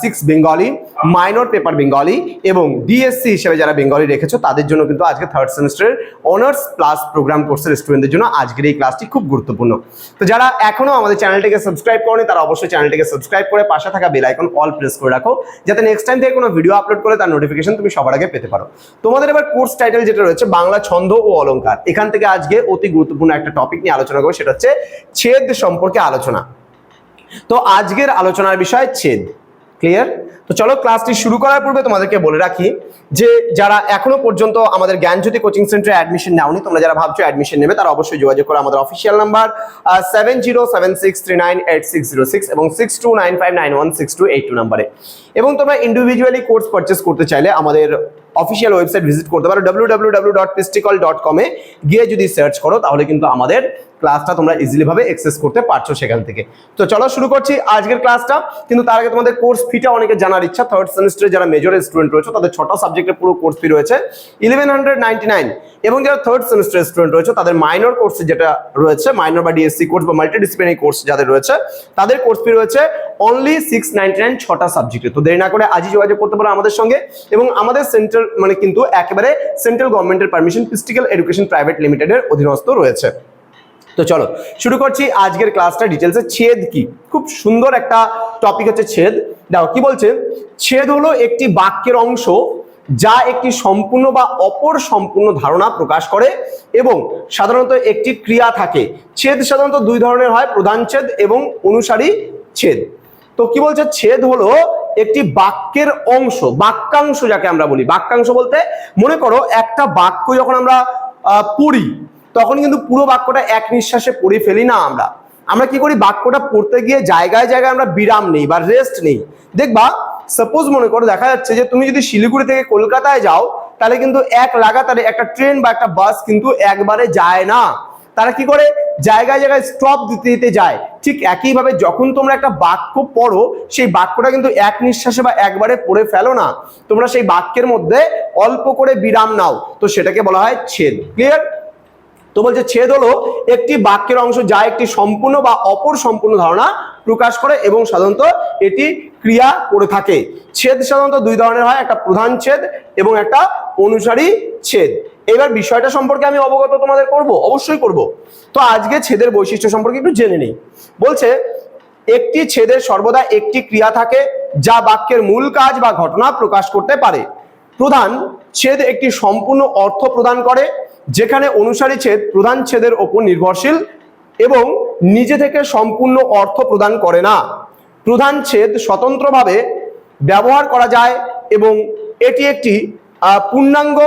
six Bengali minor paper Bengali এবং DSC হিসেবে যারা বেঙ্গলি রেখেছো, তাদের জন্য কিন্তু আজকে থার্ড সেমিস্টারের অনার্স প্লাস প্রোগ্রাম কোর্সের স্টুডেন্টদের জন্য আজকের এই ক্লাসটি খুব গুরুত্বপূর্ণ। তো যারা এখনও আমাদের চ্যানেলটিকে সাবস্ক্রাইব করেনি, তারা অবশ্যই চ্যানেলটিকে সাবস্ক্রাইব করে পাশে থাকা বেল আইকন অল প্রেস করে রাখো, যাতে নেক্সট টাইম থেকে কোনো ভিডিও আপলোড করে তার নোটিফিকেশন তুমি সবার আগে পেতে পারো। তোমাদের এবার কোর্স টাইটেল যেটা রয়েছে, বাংলা ছন্দ ও অলংকার। এখান থেকে আজকে অতি গুরুত্বপূর্ণ একটা টপিক নিয়ে আলোচনা করব, সেটা হচ্ছে ছেদ সম্পর্কে আলোচনা। তো আজকের আলোচনার বিষয় ছেদ। ক্লিয়ার তো চলো ক্লাসটি শুরু করার পূর্বে তোমাদেরকে বলে রাখি যে যারা এখনও পর্যন্ত আমাদের জ্ঞানজ্যোতি কোচিং সেন্টারে অ্যাডমিশন নেওনি, তোমরা যারা ভাবছ অ্যাডমিশন নেবে, তারা অবশ্যই যোগাযোগ করো আমাদের official number seven zero seven six three nine eight six zero six এবং six two nine five nine one six two নাম্বারে এবং তোমরা ইন্ডিভিজুয়ালি কোর্স পারচেস করতে চাইলে আমাদের অফিসিয়াল ওয়েবসাইট ভিজিট করতে পারো ডাব্লিউ ডাব্লিউ ডট ডট কমে গিয়ে যদি সার্চ করো, তাহলে কিন্তু আমাদের ক্লাসটা তোমরা ইজিলি ভাবে অ্যাক্সেস করতে পারছ সেখান থেকে। তো চলো শুরু করছি আজকের ক্লাসটা কিন্তু তার আগে তোমাদের কোর্স ফিটা অনেকে জানার ইচ্ছা। থার্ড সেমিস্টারে যারা মেজর স্টুডেন্ট রয়েছে, তাদের ছটা সাবজেক্টের পুরো কোর্স ফি রয়েছে ইলেভেন এবং যারা থার্ড সেমিস্টার স্টুডেন্ট রয়েছে, তাদের মাইনর কোর্স যেটা রয়েছে মাইনর বা ডিএসসি কোর্স বা মাল্টিডিসিপ্লিনারি কোর্স যাদের রয়েছে, তাদের কোর্স ফি রয়েছে অনলি সিক্স নাইনটি নাইন ছটা সাবজেক্টে তো দেরি না করে আজই যোগাযোগ করতে পারো আমাদের সঙ্গে। এবং আমাদের সেন্ট্রাল মানে কিন্তু একেবারে সেন্ট্রাল গভর্নমেন্টের পারমিশন ফিস্টিক্যাল এডুকেশন প্রাইভেট লিমিটেডের অধীনস্থ রয়েছে। তো চলো, শুরু করছি আজকের ক্লাসটা ডিটেলসে ছেদ কি? খুব সুন্দর একটা টপিক হচ্ছে ছেদ। দেখো, কি বলছে? ছেদ হলো একটি বাক্যের অংশ যা একটি সম্পূর্ণ বা অপর সম্পূর্ণ ধারণা প্রকাশ করে এবং সাধারণত একটি ক্রিয়া থাকে। ছেদ সাধারণত দুই ধরনের হয়, প্রধান ছেদ এবং অনুসারী ছেদ। তো কি বলছে? ছেদ হলো একটি বাক্যের অংশ, বাক্যাংশ যাকে আমরা বলি। বাক্যাংশ বলতে, মনে করো একটা বাক্য যখন আমরা পড়ি, তখন কিন্তু পুরো বাক্যটা এক নিঃশ্বাসে পড়ে ফেলি না আমরা। আমরা কি করি? বাক্যটা পড়তে গিয়ে জায়গায় জায়গায় আমরা বিরাম নেই বা রেস্ট নেই। দেখবা সাপোজ মনে করো দেখা যাচ্ছে যে তুমি যদি শিলিগুড়ি থেকে কলকাতায় যাও, তাহলে কিন্তু এক লাগাতারে একটা ট্রেন বা একটা বাস কিন্তু একবারে যায় না। তারা কি করে? জায়গায় জায়গায় স্টপ দিতে দিতে যায়। ঠিক একইভাবে যখন তোমরা একটা বাক্য পড়ো, সেই বাক্যটা কিন্তু এক নিঃশ্বাসে বা একবারে পড়ে ফেলো না। তোমরা সেই বাক্যের মধ্যে অল্প করে বিরাম নাও। তো সেটাকে বলা হয় ছেদ। ক্লিয়ার তো বলছে, ছেদ হলো একটি বাক্যের অংশ যা একটি সম্পূর্ণ বা অপর সম্পূর্ণ ধারণা প্রকাশ করে এবং সাধারণত এটি ক্রিয়া করে থাকে। ছেদ সাধারণত দুই ধরনের হয়, একটা প্রধান ছেদ এবং একটা অনুসারী ছেদ। এবার বিষয়টা সম্পর্কে আমি অবগত তোমাদের করব? অবশ্যই করব। তো আজকে ছেদের বৈশিষ্ট্য সম্পর্কে একটু জেনে নিই। বলছে, একটি ছেদের সর্বদা একটি ক্রিয়া থাকে যা বাক্যের মূল কাজ বা ঘটনা প্রকাশ করতে পারে। প্রধান ছেদ একটি সম্পূর্ণ অর্থ প্রদান করে, যেখানে অনুসারী ছেদ প্রধান ছেদের ওপর নির্ভরশীল এবং নিজে থেকে সম্পূর্ণ অর্থ প্রদান করে না। প্রধান ছেদ স্বতন্ত্রভাবে ব্যবহার করা যায় এবং এটি একটি পূর্ণাঙ্গ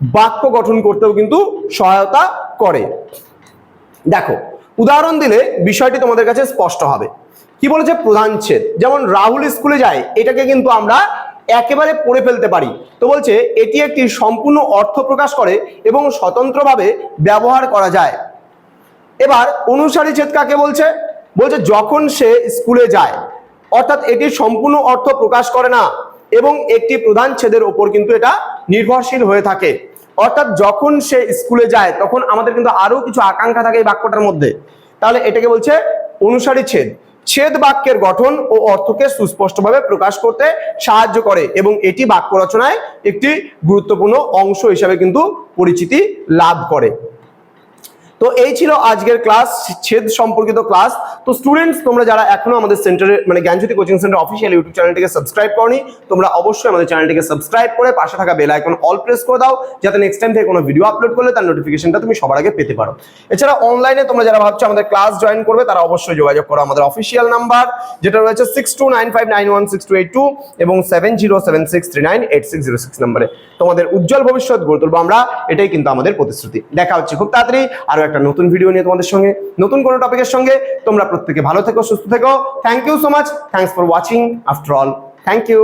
বাক্য গঠন করতেও কিন্তু সহায়তা করে। দেখো, উদাহরণ দিলে বিষয়টি তোমাদের কাছে স্পষ্ট হবে। কি বলেছে? প্রধান ছেদ। যেমন রাহুল স্কুলে যায়, এটাকে কিন্তু আমরা একেবারে পড়ে ফেলতে পারি। তো বলছে, এটি একটি সম্পূর্ণ অর্থ প্রকাশ করে এবং স্বতন্ত্রভাবে ব্যবহার করা যায়। এবার অনুসারী ছেদ কাকে বলছে? বলছে, যখন সে স্কুলে যায়, অর্থাৎ এটি সম্পূর্ণ অর্থ প্রকাশ করে না এবং একটি প্রধান ছেদের ওপর কিন্তু এটা নির্ভরশীল হয়ে থাকে। অর্থাৎ যখন সে স্কুলে যায়, তখন আমাদের কিন্তু আরও কিছু আকাঙ্ক্ষা থাকে এই বাক্যটার মধ্যে। তাহলে এটাকে বলছে অনুসারী ছেদ। ছেদ বাক্যের গঠন ও অর্থকে সুস্পষ্টভাবে প্রকাশ করতে সাহায্য করে এবং এটি বাক্য রচনায় একটি গুরুত্বপূর্ণ অংশ হিসাবে কিন্তু পরিচিতি লাভ করে। তো এই ছিল আজকের ক্লাস, ছেদ সম্পর্কিত ক্লাস। তো স্টুডেন্টস তোমরা যারা এখনও আমাদের সেন্টারে মানে Gyanjyoti coaching centre official YouTube চ্যানেলটিকে সাবস্ক্রাইব করনি, তোমরা অবশ্যই আমাদের চ্যানেলটিকে সাবস্ক্রাইব করে পাশে থাকা বেল আইকন অল প্রেস করে দাও, যাতে নেক্সট টাইম থেকে কোনো ভিডিও আপলোড করলে তার নোটিফিকেশনটা তুমি সবার আগে পেতে পারো। এছাড়া অনলাইনে তোমরা যারা ভাবছ আমাদের ক্লাস জয়েন করবে, তারা অবশ্যই যোগাযোগ করো আমাদের অফিসিয়াল নাম্বার যেটা রয়েছে six two nine five nine one six two eight two এবং seven zero seven six three nine eight six zero six নাম্বারে তোমাদের উজ্জ্বল ভবিষ্যৎ গড়ে তুলবো আমরা, এটাই কিন্তু আমাদের প্রতিশ্রুতি। দেখা হচ্ছে খুব তাড়াতাড়ি, আরও একটা নতুন ভিডিও নিয়ে তোমাদের সঙ্গে, নতুন কোনো টপিকের সঙ্গে। তোমরা প্রত্যেকে ভালো থেকো, সুস্থ থেকো। Thank you so much thanks for watching after all thank you